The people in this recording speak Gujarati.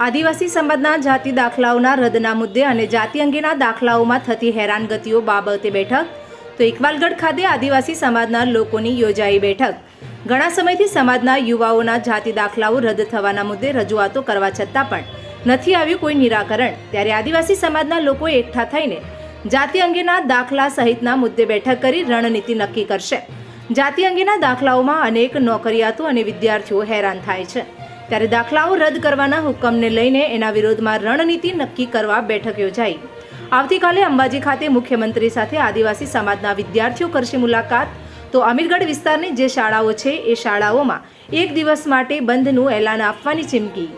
આદિવાસી સમાજના જાતિ દાખલાઓના રદના મુદ્દે અને જાતિ અંગેના દાખલાઓમાં થતી હેરાનગતિઓ બાબતે બેઠક. તો ઇકબાલગઢ ખાતે આદિવાસી સમાજના લોકોની યોજાઈ બેઠક. ઘણા સમયથી સમાજના યુવાઓના જાતિ દાખલાઓ રદ થવાના મુદ્દે રજૂઆતો કરવા છતાં પણ નથી આવ્યું કોઈ નિરાકરણ. ત્યારે આદિવાસી સમાજના લોકો એકઠા થઈને જાતિ અંગેના દાખલા સહિતના મુદ્દે બેઠક કરી રણનીતિ નક્કી કરશે. જાતિ અંગેના દાખલાઓમાં અનેક નોકરિયાતો અને વિદ્યાર્થીઓ હેરાન થાય છે. ત્યારે દાખલાઓ રદ કરવાના હુકમને લઈને એના વિરોધમાં રણનીતિ નક્કી કરવા બેઠક યોજાઈ. આવતીકાલે અંબાજી ખાતે મુખ્યમંત્રી સાથે આદિવાસી સમાજના વિદ્યાર્થીઓ કરશે મુલાકાત. તો અમીરગઢ વિસ્તારની જે શાળાઓ છે, એ શાળાઓમાં એક દિવસ માટે બંધનું એલાન આપવાની ચીમકી.